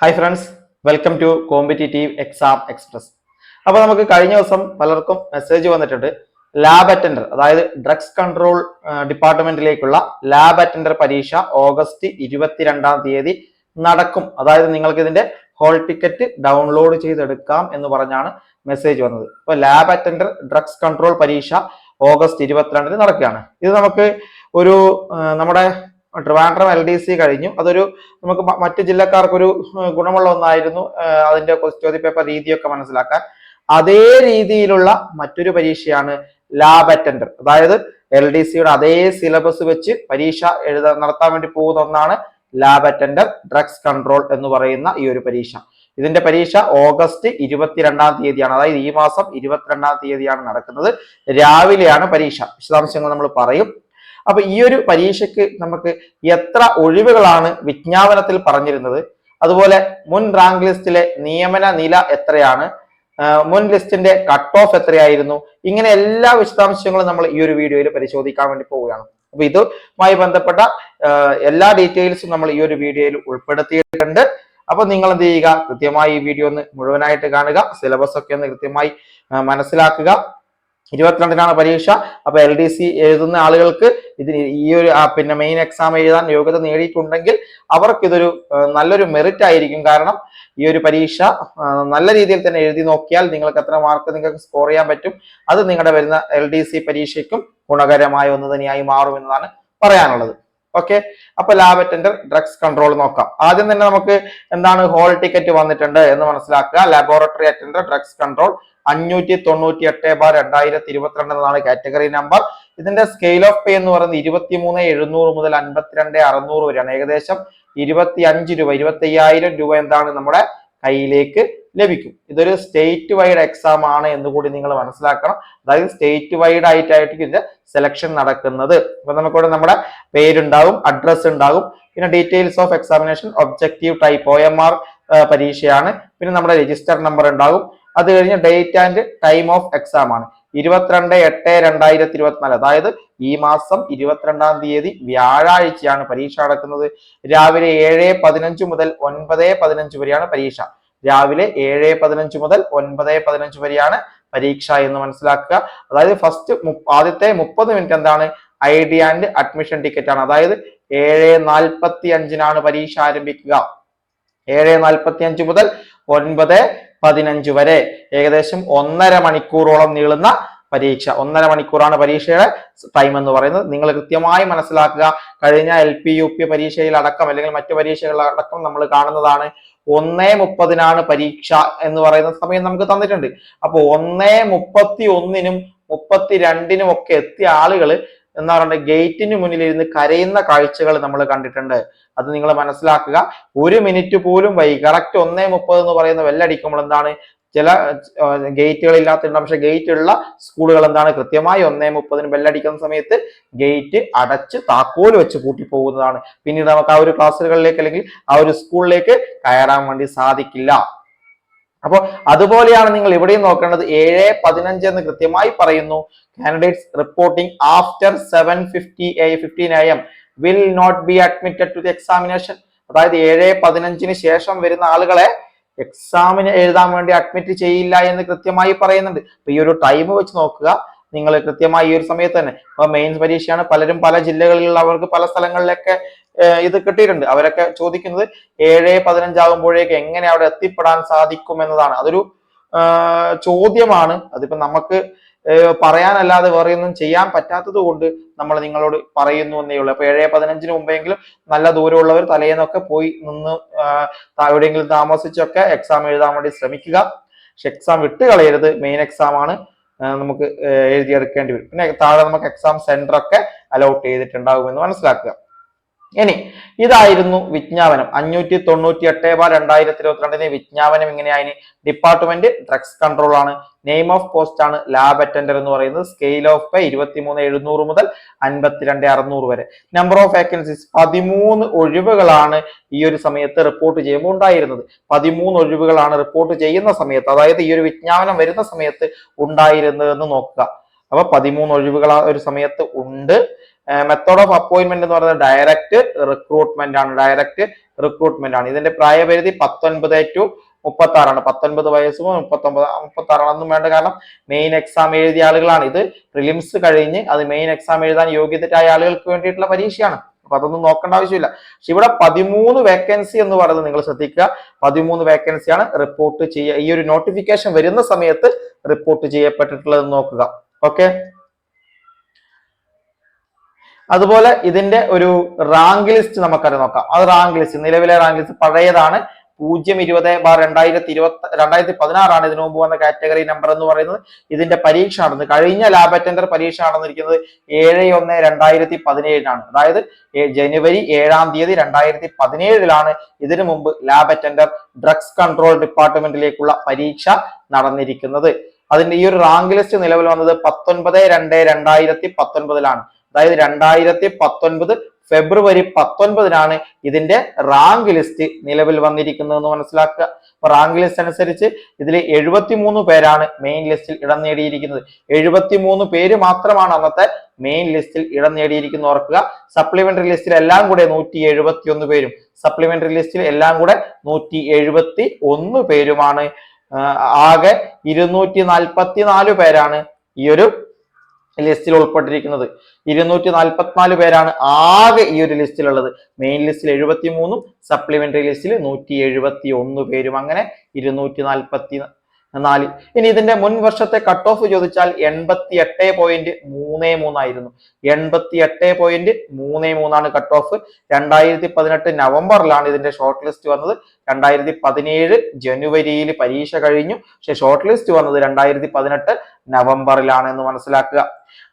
Hi friends welcome to competitive exam express അപ്പോൾ നമുക്ക് കഴിഞ്ഞ ദിവസം പലർക്കും മെസ്സേജ് വന്നിട്ടുണ്ട്. ലാബ് അറ്റൻഡർ അതായത് ഡ്രഗ്സ് കൺട്രോൾ ഡിപ്പാർട്ട്മെന്റിലേക്കുള്ള ലാബ് അറ്റൻഡർ പരീക്ഷ ഓഗസ്റ്റ് ഇരുപത്തിരണ്ടാം തീയതി നടക്കും. അതായത് നിങ്ങൾക്ക് ഇതിന്റെ ഹോൾ ടിക്കറ്റ് ഡൗൺലോഡ് ചെയ്തെടുക്കാം എന്ന് പറഞ്ഞാണ് മെസ്സേജ് വന്നത്. അപ്പോൾ ലാബ് അറ്റൻഡർ ഡ്രഗ്സ് കൺട്രോൾ പരീക്ഷ ഓഗസ്റ്റ് ഇരുപത്തിരണ്ടിന് നടക്കുകയാണ്. ഇത് നമുക്ക് ഒരു നമ്മുടെ ട്രിവാൻഡ്രം എൽ ഡി സി കഴിഞ്ഞു. അതൊരു നമുക്ക് മറ്റു ജില്ലക്കാർക്കൊരു ഗുണമുള്ള ഒന്നായിരുന്നു. അതിന്റെ ചോദ്യ പേപ്പർ രീതിയൊക്കെ മനസ്സിലാക്കാൻ. അതേ രീതിയിലുള്ള മറ്റൊരു പരീക്ഷയാണ് ലാബ് അറ്റൻഡർ. അതായത് എൽ ഡി സിയുടെ അതേ സിലബസ് വെച്ച് പരീക്ഷ എഴുത നടത്താൻ വേണ്ടി പോകുന്ന ഒന്നാണ് ലാബ് അറ്റൻഡർ ഡ്രഗ്സ് കൺട്രോൾ എന്ന് പറയുന്ന ഈ ഒരു പരീക്ഷ. ഇതിന്റെ പരീക്ഷ ഓഗസ്റ്റ് ഇരുപത്തിരണ്ടാം തീയതിയാണ്. അതായത് ഈ മാസം ഇരുപത്തിരണ്ടാം തീയതിയാണ് നടക്കുന്നത്. രാവിലെയാണ് പരീക്ഷ. വിശദാംശങ്ങൾ നമ്മൾ പറയും. അപ്പൊ ഈ ഒരു പരീക്ഷയ്ക്ക് നമുക്ക് എത്ര ഒഴിവുകളാണ് വിജ്ഞാപനത്തിൽ പറഞ്ഞിരുന്നത്? അതുപോലെ മുൻ റാങ്ക് ലിസ്റ്റിലെ നിയമന നില എത്രയാണ്? മുൻ ലിസ്റ്റിന്റെ കട്ട് ഓഫ് എത്രയായിരുന്നു? ഇങ്ങനെ എല്ലാ വിശദാംശങ്ങളും നമ്മൾ ഈ ഒരു വീഡിയോയിൽ പരിശോധിക്കാൻ വേണ്ടി പോവുകയാണ്. അപ്പൊ ഇതുമായി ബന്ധപ്പെട്ട എല്ലാ ഡീറ്റെയിൽസും നമ്മൾ ഈ ഒരു വീഡിയോയിൽ ഉൾപ്പെടുത്തിയിട്ടുണ്ട്. അപ്പൊ നിങ്ങൾ എന്ത് ചെയ്യുക? കൃത്യമായി ഈ വീഡിയോ ഒന്ന് മുഴുവനായിട്ട് കാണുക. സിലബസ് ഒക്കെ ഒന്ന് കൃത്യമായി മനസ്സിലാക്കുക. ഇരുപത്തിരണ്ടിനാണ് പരീക്ഷ. അപ്പൊ എൽ ഡി സി എഴുതുന്ന ആളുകൾക്ക് ഇതിന് ഈ ഒരു പിന്നെ മെയിൻ എക്സാം എഴുതാൻ യോഗ്യത നേടിയിട്ടുണ്ടെങ്കിൽ അവർക്ക് ഇതൊരു നല്ലൊരു മെറിറ്റ് ആയിരിക്കും. കാരണം ഈ ഒരു പരീക്ഷ നല്ല രീതിയിൽ തന്നെ എഴുതി നോക്കിയാൽ നിങ്ങൾക്ക് എത്ര മാർക്ക് നിങ്ങൾക്ക് സ്കോർ ചെയ്യാൻ പറ്റും. അത് നിങ്ങളുടെ വരുന്ന എൽ ഡി സി പരീക്ഷയ്ക്കും ഗുണകരമായ ഒന്ന് തന്നെയായി മാറുമെന്നതാണ് പറയാനുള്ളത്. ഓക്കെ അപ്പൊ ലാബ് അറ്റൻഡർ ഡ്രഗ്സ് കൺട്രോൾ നോക്കാം. ആദ്യം തന്നെ നമുക്ക് എന്താണ് ഹോൾ ടിക്കറ്റ് വന്നിട്ടുണ്ട് എന്ന് മനസ്സിലാക്കുക. ലബോറട്ടറി അറ്റൻഡർ ഡ്രഗ്സ് കൺട്രോൾ അഞ്ഞൂറ്റി തൊണ്ണൂറ്റി എട്ട് ബാർ രണ്ടായിരത്തി ഇരുപത്തിരണ്ട് എന്നതാണ് കാറ്റഗറി നമ്പർ ഇതിന്റെ സ്കെയിൽ ഓഫ് പേ എന്ന് പറയുന്നത് ഇരുപത്തി മൂന്ന് എഴുന്നൂറ് മുതൽ അൻപത്തിരണ്ട് അറുന്നൂറ് വരെയാണ്. ഏകദേശം ഇരുപത്തി അഞ്ച് രൂപ ഇരുപത്തി രൂപ എന്താണ് നമ്മുടെ കയ്യിലേക്ക് ലഭിക്കും. ഇതൊരു സ്റ്റേറ്റ് വൈഡ് എക്സാം ആണ് എന്ന് കൂടി നിങ്ങൾ മനസ്സിലാക്കണം. അതായത് സ്റ്റേറ്റ് വൈഡ് ആയിട്ടായിരിക്കും ഇതിന്റെ സെലക്ഷൻ നടക്കുന്നത്. അപ്പൊ നമുക്കിവിടെ നമ്മുടെ പേരുണ്ടാവും അഡ്രസ് ഉണ്ടാകും പിന്നെ details of examination objective type O M R പരീക്ഷയാണ്. പിന്നെ നമ്മുടെ രജിസ്റ്റർ നമ്പർ ഉണ്ടാകും അത് കഴിഞ്ഞ് date and time of exam ആണ്. ഇരുപത്തിരണ്ട് എട്ട് രണ്ടായിരത്തി ഇരുപത്തിനാല് അതായത് ഈ മാസം ഇരുപത്തിരണ്ടാം തീയതി വ്യാഴാഴ്ചയാണ് പരീക്ഷ നടക്കുന്നത്. രാവിലെ ഏഴ് പതിനഞ്ച് മുതൽ ഒൻപത് പതിനഞ്ച് വരെയാണ് പരീക്ഷ. രാവിലെ ഏഴ് പതിനഞ്ച് മുതൽ ഒൻപത് പതിനഞ്ച് വരെയാണ് പരീക്ഷ എന്ന് മനസ്സിലാക്കുക. അതായത് ഫസ്റ്റ് ആദ്യത്തെ മുപ്പത് മിനിറ്റ് എന്താണ്? I D and admission ticket ആണ്. അതായത് ഏഴ് നാൽപ്പത്തി അഞ്ചിനാണ് പരീക്ഷ ആരംഭിക്കുക. ഏഴ് നാൽപ്പത്തി അഞ്ച് മുതൽ ഒൻപത് പതിനഞ്ച് വരെ. ഏകദേശം ഒന്നര മണിക്കൂറോളം നീളുന്ന പരീക്ഷ. ഒന്നര മണിക്കൂറാണ് പരീക്ഷയുടെ ടൈം എന്ന് പറയുന്നത്. നിങ്ങൾ കൃത്യമായി മനസ്സിലാക്കുക. കഴിഞ്ഞ എൽ പി യു പി പരീക്ഷയിൽ അടക്കം അല്ലെങ്കിൽ മറ്റു പരീക്ഷകളിലടക്കം നമ്മൾ കാണുന്നതാണ് ഒന്നേ മുപ്പതിനാണ് പരീക്ഷ എന്ന് പറയുന്ന സമയം നമുക്ക് തന്നിട്ടുണ്ട്. അപ്പൊ ഒന്നേ മുപ്പത്തി ഒന്നിനും മുപ്പത്തി രണ്ടിനും ഒക്കെ എത്തിയ ആളുകൾ എന്താ പറയുക ഗേറ്റിന് മുന്നിൽ ഇരുന്ന് കരയുന്ന കാഴ്ചകൾ നമ്മൾ കണ്ടിട്ടുണ്ട്. അത് നിങ്ങൾ മനസ്സിലാക്കുക. ഒരു മിനിറ്റ് പോലും വൈകി കറക്റ്റ് ഒന്നേ മുപ്പത് എന്ന് പറയുന്ന വെല്ലടിക്കുമ്പോൾ എന്താണ്? ചില ഗേറ്റുകൾ ഇല്ലാത്തുണ്ട് പക്ഷെ ഗേറ്റ് ഉള്ള സ്കൂളുകൾ എന്താണ്? കൃത്യമായി ഒന്നേ മുപ്പതിന് ബെല്ലടിക്കുന്ന സമയത്ത് ഗേറ്റ് അടച്ച് താക്കോൽ വെച്ച് പൂട്ടി പോകുന്നതാണ് പിന്നീട് നമുക്ക് ആ ഒരു ക്ലാസ്സുകളിലേക്ക് അല്ലെങ്കിൽ ആ ഒരു സ്കൂളിലേക്ക് കയറാൻ വേണ്ടി സാധിക്കില്ല. അപ്പോൾ അതുപോലെയാണ് നിങ്ങൾ ഇവിടെയും നോക്കേണ്ടത്. ഏഴ് പതിനഞ്ച് എന്ന് കൃത്യമായി പറയുന്നു. Candidates reporting after seven fifty a fifteen A M will not be admitted to the examination അതായത് ഏഴ് പതിനഞ്ചിന് ശേഷം വരുന്ന ആളുകളെ എക്സാമിന് എഴുതാൻ വേണ്ടി അഡ്മിറ്റ് ചെയ്യില്ല എന്ന് കൃത്യമായി പറയുന്നുണ്ട്. അപ്പൊ ഈ ഒരു ടൈം വെച്ച് നോക്കുക. നിങ്ങൾ കൃത്യമായി ഈ ഒരു സമയത്ത് തന്നെ. ഇപ്പൊ മെയിൻസ് പരീക്ഷയാണ് പലരും പല ജില്ലകളിലുള്ളവർക്ക് പല സ്ഥലങ്ങളിലൊക്കെ ഇത് കിട്ടിയിട്ടുണ്ട്. അവരൊക്കെ ചോദിക്കുന്നത് ഏഴ് പതിനഞ്ചാകുമ്പോഴേക്ക് എങ്ങനെ അവിടെ എത്തിപ്പെടാൻ സാധിക്കും എന്നതാണ്. അതൊരു ചോദ്യമാണ്. അതിപ്പോ നമുക്ക് പറയാനല്ലാതെ വേറെ ഒന്നും ചെയ്യാൻ പറ്റാത്തത് കൊണ്ട് നമ്മൾ നിങ്ങളോട് പറയുന്നു എന്നേ ഉള്ളൂ. അപ്പൊ ഏഴ് പതിനഞ്ചിന് മുമ്പെങ്കിലും നല്ല ദൂരമുള്ളവർ തലേന്നൊക്കെ പോയി നിന്ന് എവിടെയെങ്കിലും താമസിച്ചൊക്കെ എക്സാം എഴുതാൻ വേണ്ടി ശ്രമിക്കുക. പക്ഷെ എക്സാം വിട്ട് കളയരുത്. മെയിൻ എക്സാം ആണ് നമുക്ക് എഴുതിയെടുക്കേണ്ടി വരും. പിന്നെ താഴെ നമുക്ക് എക്സാം സെന്റർ ഒക്കെ അലോട്ട് ചെയ്തിട്ടുണ്ടാകുമെന്ന് മനസ്സിലാക്കുക. ഇനി ഇതായിരുന്നു വിജ്ഞാപനം. അഞ്ഞൂറ്റി തൊണ്ണൂറ്റി എട്ട് ബാർ രണ്ടായിരത്തി ഇരുപത്തിരണ്ടിന് വിജ്ഞാപനം ഇങ്ങനെയായി. ഡിപ്പാർട്ട്മെന്റ് ഡ്രഗ്സ് കൺട്രോൾ ആണ്. നെയിം ഓഫ് പോസ്റ്റ് ആണ്. ലാബ് അറ്റൻഡർ എന്ന് പറയുന്നത്. സ്കെയിൽ ഓഫ് പേ ഇരുപത്തിമൂന്ന് എഴുന്നൂറ് മുതൽ അൻപത്തിരണ്ട് അറുന്നൂറ് വരെ. നമ്പർ ഓഫ് വേക്കൻസീസ് പതിമൂന്ന് ഒഴിവുകളാണ് ഈ ഒരു സമയത്ത് റിപ്പോർട്ട് ചെയ്യുമ്പോൾ ഉണ്ടായിരുന്നത്. പതിമൂന്ന് ഒഴിവുകളാണ് റിപ്പോർട്ട് ചെയ്യുന്ന സമയത്ത് അതായത് ഈ ഒരു വിജ്ഞാപനം വരുന്ന സമയത്ത് ഉണ്ടായിരുന്നതെന്ന് നോക്കുക. അപ്പൊ പതിമൂന്ന് ഒഴിവുകൾ ആ ഒരു സമയത്ത് ഉണ്ട്. മെത്തേഡ് ഓഫ് അപ്പോയിന്റ്മെന്റ് എന്ന് പറയുന്നത് ഡയറക്റ്റ് റിക്രൂട്ട്മെന്റ് ആണ്. ഡയറക്റ്റ് റിക്രൂട്ട്മെന്റ് ആണ്. ഇതിന്റെ പ്രായപരിധി പത്തൊൻപത് ടു മുപ്പത്തി ആറാണ് പത്തൊൻപത് വയസ്സും മുപ്പത്തൊമ്പത് മുപ്പത്തി ആറാണെന്നും വേണ്ട. കാരണം മെയിൻ എക്സാം എഴുതിയ ആളുകളാണ്. ഇത് പ്രിലിംസ് കഴിഞ്ഞ് അത് മെയിൻ എക്സാം എഴുതാൻ യോഗ്യതരായ ആളുകൾക്ക് വേണ്ടിയിട്ടുള്ള പരീക്ഷയാണ്. അപ്പൊ അതൊന്നും നോക്കേണ്ട ആവശ്യമില്ല. പക്ഷെ ഇവിടെ പതിമൂന്ന് വേക്കൻസി എന്ന് പറയുന്നത് നിങ്ങൾ ശ്രദ്ധിക്കുക. പതിമൂന്ന് വേക്കൻസിയാണ് റിപ്പോർട്ട് ചെയ്യുക ഈ ഒരു നോട്ടിഫിക്കേഷൻ വരുന്ന സമയത്ത് റിപ്പോർട്ട് ചെയ്യപ്പെട്ടിട്ടുള്ളത് നോക്കുക. ഓക്കെ അതുപോലെ ഇതിന്റെ ഒരു റാങ്ക് ലിസ്റ്റ് നമുക്കറിയാം. നോക്കാം. അത് റാങ്ക് ലിസ്റ്റ് നിലവിലെ റാങ്ക് ലിസ്റ്റ് പഴയതാണ്. പൂജ്യം ഇരുപത് ബാർ രണ്ടായിരത്തി ഇരുപത്തി രണ്ടായിരത്തി പതിനാറാണ് ഇതിനു മുമ്പ് വന്ന കാറ്റഗറി നമ്പർ എന്ന് പറയുന്നത്. ഇതിന്റെ പരീക്ഷ നടന്ന് കഴിഞ്ഞ ലാബ് അറ്റൻഡർ പരീക്ഷ നടന്നിരിക്കുന്നത് ഏഴ് ഒന്ന് രണ്ടായിരത്തി പതിനേഴിനാണ് അതായത് ജനുവരി ഏഴാം തീയതി രണ്ടായിരത്തി പതിനേഴിലാണ് ഇതിനു മുമ്പ് ലാബ് അറ്റൻഡർ ഡ്രഗ്സ് കൺട്രോൾ ഡിപ്പാർട്ട്മെന്റിലേക്കുള്ള പരീക്ഷ നടന്നിരിക്കുന്നത്. അതിന്റെ ഈ ഒരു റാങ്ക് ലിസ്റ്റ് നിലവിൽ വന്നത് പത്തൊൻപത് രണ്ട് രണ്ടായിരത്തി പത്തൊൻപതിലാണ് അതായത് രണ്ടായിരത്തി പത്തൊൻപത് ഫെബ്രുവരി പത്തൊൻപതിനാണ് ഇതിന്റെ റാങ്ക് ലിസ്റ്റ് നിലവിൽ വന്നിരിക്കുന്നതെന്ന് മനസ്സിലാക്കുക. അപ്പൊ റാങ്ക് ലിസ്റ്റ് അനുസരിച്ച് ഇതിൽ എഴുപത്തിമൂന്ന് പേരാണ് മെയിൻ ലിസ്റ്റിൽ ഇടം നേടിയിരിക്കുന്നത്. എഴുപത്തിമൂന്ന് പേര് മാത്രമാണ് അന്നത്തെ മെയിൻ ലിസ്റ്റിൽ ഇടം നേടിയിരിക്കുന്നത് ഓർക്കുക. സപ്ലിമെന്ററി ലിസ്റ്റിൽ എല്ലാം കൂടെ നൂറ്റി എഴുപത്തി ഒന്ന് പേരും സപ്ലിമെന്ററി ലിസ്റ്റിൽ എല്ലാം കൂടെ നൂറ്റി എഴുപത്തി ഒന്ന് പേരുമാണ് ആകെ ഇരുന്നൂറ്റി നാൽപ്പത്തി നാല് പേരാണ് ഈ ഒരു ലിസ്റ്റിൽ ഉൾപ്പെട്ടിരിക്കുന്നത്. ഇരുന്നൂറ്റി നാൽപ്പത്തിനാല് പേരാണ് ആകെ ഈ ഒരു ലിസ്റ്റിലുള്ളത് മെയിൻ ലിസ്റ്റിൽ എഴുപത്തി മൂന്നും സപ്ലിമെന്ററി ലിസ്റ്റിൽ നൂറ്റി എഴുപത്തി ഒന്ന് പേരും. അങ്ങനെ ഇരുന്നൂറ്റി നാൽപ്പത്തി നാല് ഇനി ഇതിന്റെ മുൻ വർഷത്തെ കട്ട് ഓഫ് ചോദിച്ചാൽ എൺപത്തി എട്ട് പോയിന്റ് മൂന്ന് മൂന്നായിരുന്നു എൺപത്തി എട്ട് പോയിന്റ് മൂന്ന് മൂന്നാണ് കട്ട് ഓഫ് രണ്ടായിരത്തി പതിനെട്ട് നവംബറിലാണ് ഇതിന്റെ ഷോർട്ട് ലിസ്റ്റ് വന്നത്. രണ്ടായിരത്തി പതിനേഴ് ജനുവരിയിൽ പരീക്ഷ കഴിഞ്ഞു. പക്ഷെ ഷോർട്ട് ലിസ്റ്റ് വന്നത് രണ്ടായിരത്തി പതിനെട്ട് നവംബറിലാണ് എന്ന് മനസ്സിലാക്കുക.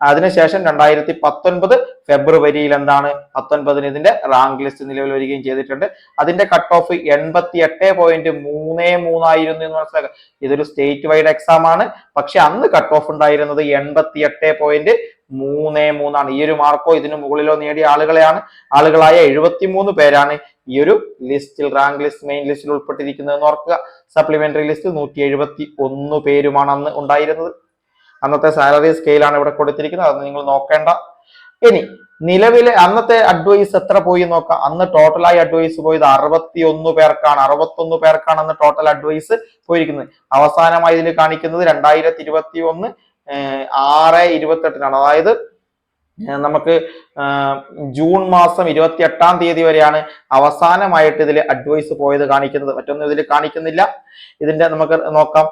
അതിനുശേഷം രണ്ടായിരത്തി പത്തൊൻപത് ഫെബ്രുവരിയിൽ എന്താണ്? പത്തൊൻപതിന് ഇതിന്റെ റാങ്ക് ലിസ്റ്റ് നിലവിൽ വരികയും ചെയ്തിട്ടുണ്ട്. അതിന്റെ കട്ട് ഓഫ് എൺപത്തി എട്ട് പോയിന്റ് മൂന്ന് മൂന്നായിരുന്നു എന്ന് മനസ്സിലാക്കുക. ഇതൊരു സ്റ്റേറ്റ് വൈഡ് എക്സാം ആണ്. പക്ഷെ അന്ന് കട്ട് ഓഫ് ഉണ്ടായിരുന്നത് എൺപത്തി എട്ട് പോയിന്റ് മൂന്ന് മൂന്നാണ്. ഈ ഒരു മാർക്കോ ഇതിനു മുകളിലോ നേടിയ ആളുകളെയാണ്. ആളുകളായ എഴുപത്തി മൂന്ന് പേരാണ് ഈ ഒരു ലിസ്റ്റിൽ റാങ്ക് ലിസ്റ്റ് മെയിൻ ലിസ്റ്റിൽ ഉൾപ്പെട്ടിരിക്കുന്നതെന്ന് ഓർക്കുക. സപ്ലിമെന്ററി ലിസ്റ്റ് നൂറ്റി എഴുപത്തി ഒന്ന് പേരുമാണ് അന്ന് ഉണ്ടായിരുന്നത്. അന്നത്തെ സാലറി സ്കെയിലാണ് ഇവിടെ കൊടുത്തിരിക്കുന്നത്. അത് നിങ്ങൾ നോക്കേണ്ട. ഇനി നിലവിലെ അന്നത്തെ അഡ്വൈസ് എത്ര പോയി നോക്കാം? അന്ന് ടോട്ടലായി അഡ്വൈസ് പോയത് അറുപത്തി ഒന്ന് പേർക്കാണ്. അറുപത്തൊന്ന് പേർക്കാണ് അന്ന് ടോട്ടൽ അഡ്വൈസ് പോയിരിക്കുന്നത്. അവസാനമായി ഇതിൽ കാണിക്കുന്നത് രണ്ടായിരത്തി ഇരുപത്തി ഒന്ന് ആറ് ഇരുപത്തെട്ടിനാണ്. അതായത് നമുക്ക് ജൂൺ മാസം ഇരുപത്തി എട്ടാം തീയതി വരെയാണ് അവസാനമായിട്ട് ഇതിൽ അഡ്വൈസ് പോയത് കാണിക്കുന്നത്. മറ്റൊന്നും ഇതിൽ കാണിക്കുന്നില്ല. ഇതിന്റെ നമുക്ക് നോക്കാം.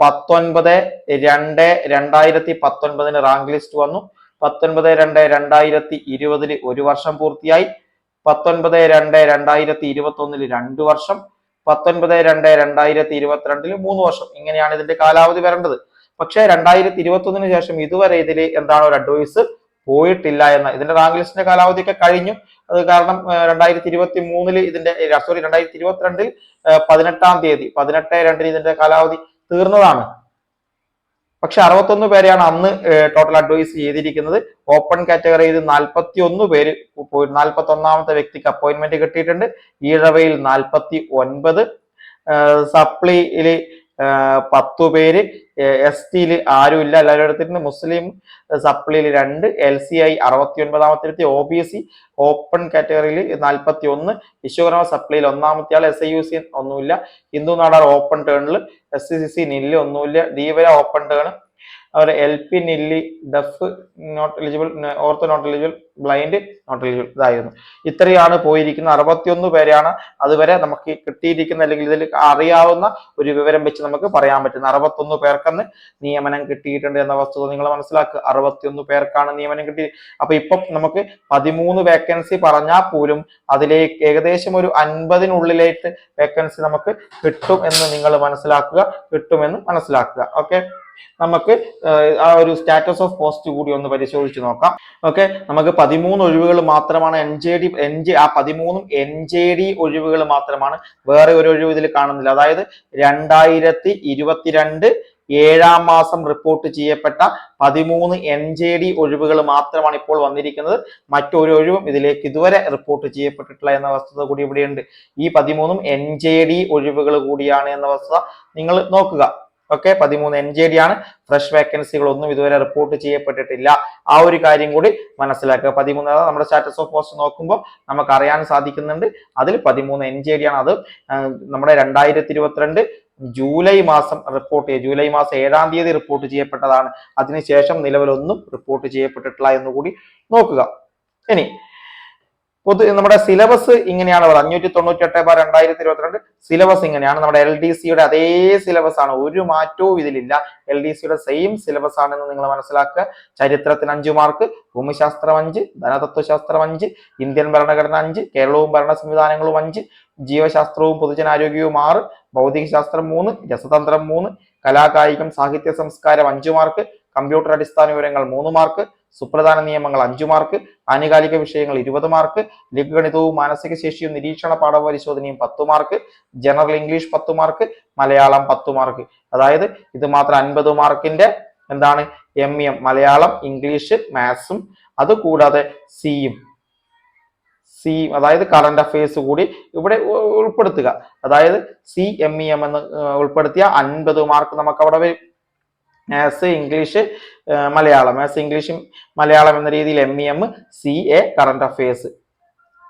പത്തൊൻപത് രണ്ട് രണ്ടായിരത്തി പത്തൊൻപതിന് റാങ്ക് ലിസ്റ്റ് വന്നു. പത്തൊൻപത് രണ്ട് രണ്ടായിരത്തി ഇരുപതിൽ ഒരു വർഷം പൂർത്തിയായി. പത്തൊൻപത് രണ്ട് രണ്ടായിരത്തി ഇരുപത്തി രണ്ട് വർഷം. പത്തൊൻപത് രണ്ട് രണ്ടായിരത്തി ഇരുപത്തിരണ്ടിൽ മൂന്ന് വർഷം. ഇങ്ങനെയാണ് ഇതിന്റെ കാലാവധി വരേണ്ടത്. പക്ഷേ രണ്ടായിരത്തി ഇരുപത്തൊന്നിന് ശേഷം ഇതുവരെ ഇതിൽ എന്താണ് ഒരു അഡ്വൈസ് പോയിട്ടില്ല എന്ന ഇതിന്റെ റാങ്ക് ലിസ്റ്റിന്റെ കാലാവധി ഒക്കെ കഴിഞ്ഞു. അത് കാരണം രണ്ടായിരത്തി ഇരുപത്തി മൂന്നിൽ ഇതിന്റെ സോറി രണ്ടായിരത്തി ഇരുപത്തിരണ്ടിൽ പതിനെട്ടാം തീയതി പതിനെട്ട് രണ്ടിന് ഇതിന്റെ കാലാവധി തീർന്നതാണ്. പക്ഷെ അറുപത്തൊന്ന് പേരെയാണ് അന്ന് ടോട്ടൽ അഡ്വൈസ് ചെയ്തിരിക്കുന്നത്. ഓപ്പൺ കാറ്റഗറിയിൽ നാൽപ്പത്തി ഒന്ന് പേര് നാൽപ്പത്തി ഒന്നാമത്തെ വ്യക്തിക്ക് അപ്പോയിന്റ്മെന്റ് കിട്ടിയിട്ടുണ്ട്. ഈഴവയിൽ നാൽപ്പത്തി ഒൻപത് സപ്ലിയിൽ പത്തു പേര് എസ് ടിയിൽ ആരുമില്ല എല്ലാവരും എടുത്തിരുന്നു. മുസ്ലിം സപ്ലിയിൽ രണ്ട് എൽ സി ഐ അറുപത്തി ഒൻപതാമത്തെ എടുത്തി ഒ ബി സി ഓപ്പൺ കാറ്റഗറിയിൽ നാൽപ്പത്തി ഒന്ന് വിശ്വകർമ്മ സപ്ലിയിൽ ഒന്നാമത്തെ ആൾ എസ് ഐ യു സി ഒന്നുമില്ല Hindu Nadar open ടേണിൽ S C C C nil ഒന്നുമില്ല ദീപര ഓപ്പൺ ടേൺ അതുപോലെ L P നില്ലി deaf not eligible ortho not eligible blind not eligible ഇതായിരുന്നു. ഇത്രയാണ് പോയിരിക്കുന്ന അറുപത്തിയൊന്ന് പേരെയാണ് അതുവരെ നമുക്ക് കിട്ടിയിരിക്കുന്ന അല്ലെങ്കിൽ ഇതിൽ അറിയാവുന്ന ഒരു വിവരം വെച്ച് നമുക്ക് പറയാൻ പറ്റുന്ന അറുപത്തൊന്ന് പേർക്കെന്ന് നിയമനം കിട്ടിയിട്ടുണ്ട് എന്ന വസ്തുത നിങ്ങൾ മനസ്സിലാക്കുക. അറുപത്തിയൊന്ന് പേർക്കാണ് നിയമനം കിട്ടി. അപ്പൊ ഇപ്പം നമുക്ക് പതിമൂന്ന് വേക്കൻസി പറഞ്ഞാൽ പോലും അതിലേക്ക് ഏകദേശം ഒരു അൻപതിനുള്ളിലേക്ക് വേക്കൻസി നമുക്ക് കിട്ടും എന്ന് നിങ്ങൾ മനസ്സിലാക്കുക. കിട്ടുമെന്ന് മനസ്സിലാക്കുക. ഓക്കെ നമുക്ക് ആ ഒരു സ്റ്റാറ്റസ് ഓഫ് പോസ്റ്റ് കൂടി ഒന്ന് പരിശോധിച്ച് നോക്കാം. ഓക്കെ നമുക്ക് പതിമൂന്ന് ഒഴിവുകൾ മാത്രമാണ് N J D N J ആ പതിമൂന്നും എൻ ജെ ഡി ഒഴിവുകൾ മാത്രമാണ്. വേറെ ഒരു ഒഴിവ് ഇതിൽ കാണുന്നില്ല. അതായത് രണ്ടായിരത്തി ഇരുപത്തിരണ്ട് ഏഴാം മാസം റിപ്പോർട്ട് ചെയ്യപ്പെട്ട പതിമൂന്ന് എൻ ജെ ഡി ഒഴിവുകൾ മാത്രമാണ് ഇപ്പോൾ വന്നിരിക്കുന്നത്. മറ്റൊരു ഒഴിവും ഇതിലേക്ക് ഇതുവരെ റിപ്പോർട്ട് ചെയ്യപ്പെട്ടിട്ടില്ല എന്ന വസ്തുത കൂടി ഇവിടെയുണ്ട്. ഈ പതിമൂന്നും എൻ ജെ ഡി ഒഴിവുകൾ കൂടിയാണ് എന്ന വസ്തുത നിങ്ങൾ നോക്കുക. ഓക്കെ പതിമൂന്ന് എൻ ജെ ഡി ആണ്. ഫ്രഷ് വേക്കൻസികൾ ഒന്നും ഇതുവരെ റിപ്പോർട്ട് ചെയ്യപ്പെട്ടിട്ടില്ല. ആ ഒരു കാര്യം കൂടി മനസ്സിലാക്കുക. പതിമൂന്ന് നമ്മുടെ സ്റ്റാറ്റസ് ഓഫ് പോസ്റ്റ് നോക്കുമ്പോൾ നമുക്ക് അറിയാൻ സാധിക്കുന്നുണ്ട്. അതിൽ പതിമൂന്ന് എൻ ജെ ഡി ആണ്. അത് നമ്മുടെ രണ്ടായിരത്തി ഇരുപത്തിരണ്ട് ജൂലൈ മാസം റിപ്പോർട്ട് ചെയ്യുക ജൂലൈ മാസം ഏഴാം തീയതി റിപ്പോർട്ട് ചെയ്യപ്പെട്ടതാണ്. അതിനുശേഷം നിലവിലൊന്നും റിപ്പോർട്ട് ചെയ്യപ്പെട്ടിട്ടില്ല എന്നുകൂടി നോക്കുക. ഇനി പൊതു നമ്മുടെ സിലബസ് ഇങ്ങനെയാണ് പറയുന്നത് അഞ്ഞൂറ്റി തൊണ്ണൂറ്റി എട്ട് ബാർ രണ്ടായിരത്തി ഇരുപത്തിരണ്ട് സിലബസ് ഇങ്ങനെയാണ്. നമ്മുടെ എൽ ഡി സിയുടെ അതേ സിലബസ് ആണ്. ഒരു മാറ്റവും ഇതിലില്ല. എൽ ഡി സിയുടെ സെയിം സിലബസ് ആണെന്ന് നിങ്ങൾ മനസ്സിലാക്കുക. ചരിത്രത്തിന് അഞ്ചു മാർക്ക് ഭൂമിശാസ്ത്രം അഞ്ച് ധനതത്വശാസ്ത്രം അഞ്ച് ഇന്ത്യൻ ഭരണഘടന അഞ്ച് കേരളവും ഭരണ സംവിധാനങ്ങളും അഞ്ച് ജീവശാസ്ത്രവും പൊതുജനാരോഗ്യവും ആറ് ഭൗതികശാസ്ത്രം മൂന്ന് രസതന്ത്രം മൂന്ന് കലാകായികം സാഹിത്യ സംസ്കാരം അഞ്ചു മാർക്ക് കമ്പ്യൂട്ടർ അടിസ്ഥാന വിവരങ്ങൾ മൂന്ന് മാർക്ക് സുപ്രധാന നിയമങ്ങൾ അഞ്ചു മാർക്ക് ആനുകാലിക വിഷയങ്ങൾ ഇരുപത് മാർക്ക് ലഘുഗണിതവും മാനസിക ശേഷിയും നിരീക്ഷണ പാഠപരിശോധനയും പത്ത് മാർക്ക് ജനറൽ ഇംഗ്ലീഷ് പത്ത് മാർക്ക് മലയാളം പത്ത് മാർക്ക്. അതായത് ഇത് മാത്രം അൻപത് മാർക്കിന്റെ എന്താണ്? എം എം മലയാളം ഇംഗ്ലീഷ് മാത്സും അതുകൂടാതെ സിയും സി അതായത് കറണ്ട് അഫയേഴ്സ് കൂടി ഇവിടെ ഉൾപ്പെടുത്തുക. അതായത് സി എം ഇ എം എന്ന് ഉൾപ്പെടുത്തിയ അൻപത് മാർക്ക് നമുക്ക് അവിടെ maths English Malayalam. Maths English Malayalam എന്ന രീതിയിൽ M E M C A current affairs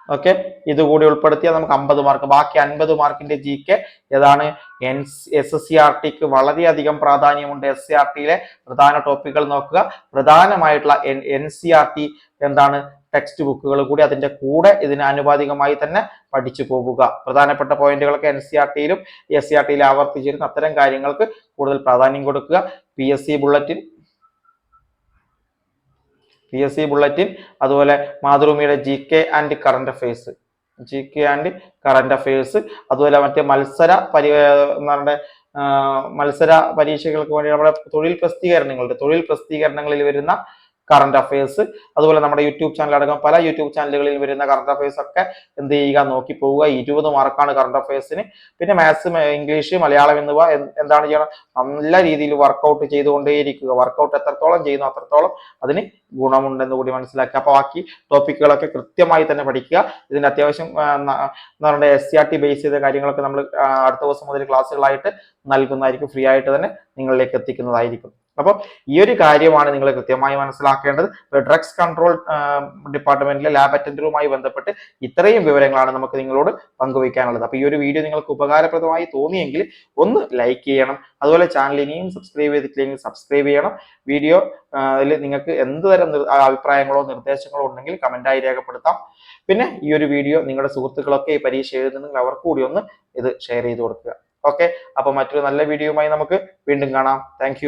okay ഇതുകൂടി ഉൾപ്പെടുത്തിയാൽ നമുക്ക് അമ്പത് മാർക്ക് ബാക്കി അൻപത് മാർക്കിന്റെ ജി കെ ഏതാണ്? എൻ എസ് സി ആർ ടിക്ക് വളരെയധികം പ്രാധാന്യമുണ്ട്. എസ് സി ആർ ടിയിലെ പ്രധാന ടോപ്പിക്കുകൾ നോക്കുക. പ്രധാനമായിട്ടുള്ള N N C R T എന്താണ്? ടെക്സ്റ്റ് ബുക്കുകൾ കൂടി അതിന്റെ കൂടെ ഇതിന് ആനുപാതികമായി തന്നെ പഠിച്ചു പോവുക. പ്രധാനപ്പെട്ട പോയിന്റുകളൊക്കെ എൻ സി ആർ ടിയിലും എസ് സി ആർ ടിയിലും ആവർത്തിച്ചിരുന്ന അത്തരം കാര്യങ്ങൾക്ക് കൂടുതൽ പ്രാധാന്യം കൊടുക്കുക. P S C bulletin P S C bulletin അതുപോലെ മാതൃഭൂമിയുടെ G K and current affairs G K and current affairs അതുപോലെ മറ്റേ മത്സര പരി നമ്മുടെ മത്സര പരീക്ഷകൾക്ക് വേണ്ടി നമ്മുടെ തൊഴിൽ പ്രസിദ്ധീകരണങ്ങളുണ്ട് തൊഴിൽ പ്രസിദ്ധീകരണങ്ങളിൽ വരുന്ന കറണ്ട് അഫയേഴ്സ് അതുപോലെ നമ്മുടെ യൂട്യൂബ് ചാനൽ അടക്കം പല യൂട്യൂബ് ചാനലുകളിൽ വരുന്ന കറണ്ട് അഫയേഴ്സ് ഒക്കെ എന്ത് ചെയ്യുക നോക്കി പോവുക. ഇരുപത് മാർക്കാണ് കറണ്ട് അഫയേഴ്സിന് പിന്നെ മാത്സ് ഇംഗ്ലീഷ് മലയാളം എന്നിവ എന്താണ് ചെയ്യണം? നല്ല രീതിയിൽ വർക്കൗട്ട് ചെയ്തുകൊണ്ടേയിരിക്കുക. വർക്കൗട്ട് എത്രത്തോളം ചെയ്യുന്നു അത്രത്തോളം അതിന് ഗുണമുണ്ടെന്ന് കൂടി മനസ്സിലാക്കുക. അപ്പൊ ബാക്കി ടോപ്പിക്കുകളൊക്കെ കൃത്യമായി തന്നെ പഠിക്കുക. ഇതിന്റെ അത്യാവശ്യം നമ്മുടെ S C R T base ചെയ്ത കാര്യങ്ങളൊക്കെ നമ്മൾ അടുത്ത ദിവസം മുതൽ ക്ലാസ്സുകളായിട്ട് നൽകുന്നതായിരിക്കും. ഫ്രീ ആയിട്ട് തന്നെ നിങ്ങളിലേക്ക് എത്തിക്കുന്നതായിരിക്കും. അപ്പോൾ ഈ ഒരു കാര്യമാണ് നിങ്ങൾ കൃത്യമായി മനസ്സിലാക്കേണ്ടത്. ഡ്രഗ്സ് കൺട്രോൾ ഡിപ്പാർട്ട്മെന്റിലെ ലാബ് അറ്റൻഡറുമായി ബന്ധപ്പെട്ട് ഇത്രയും വിവരങ്ങളാണ് നമുക്ക് നിങ്ങളോട് പങ്കുവയ്ക്കാനുള്ളത്. അപ്പോൾ ഈ ഒരു വീഡിയോ നിങ്ങൾക്ക് ഉപകാരപ്രദമായി തോന്നിയെങ്കിൽ ഒന്ന് ലൈക്ക് ചെയ്യണം. അതുപോലെ ചാനൽ ഇനിയും സബ്സ്ക്രൈബ് ചെയ്തിട്ടില്ലെങ്കിൽ സബ്സ്ക്രൈബ് ചെയ്യണം. വീഡിയോ നിങ്ങൾക്ക് എന്ത് തരം അഭിപ്രായങ്ങളോ നിർദ്ദേശങ്ങളോ ഉണ്ടെങ്കിൽ കമന്റായി രേഖപ്പെടുത്താം. പിന്നെ ഈ ഒരു വീഡിയോ നിങ്ങളുടെ സുഹൃത്തുക്കളൊക്കെ ഈ പരീക്ഷ എഴുതുന്നെങ്കിൽ അവർക്ക് കൂടി ഒന്ന് ഇത് ഷെയർ ചെയ്ത് കൊടുക്കുക. ഓക്കെ അപ്പൊ മറ്റൊരു നല്ല വീഡിയോയുമായി നമുക്ക് വീണ്ടും കാണാം. താങ്ക്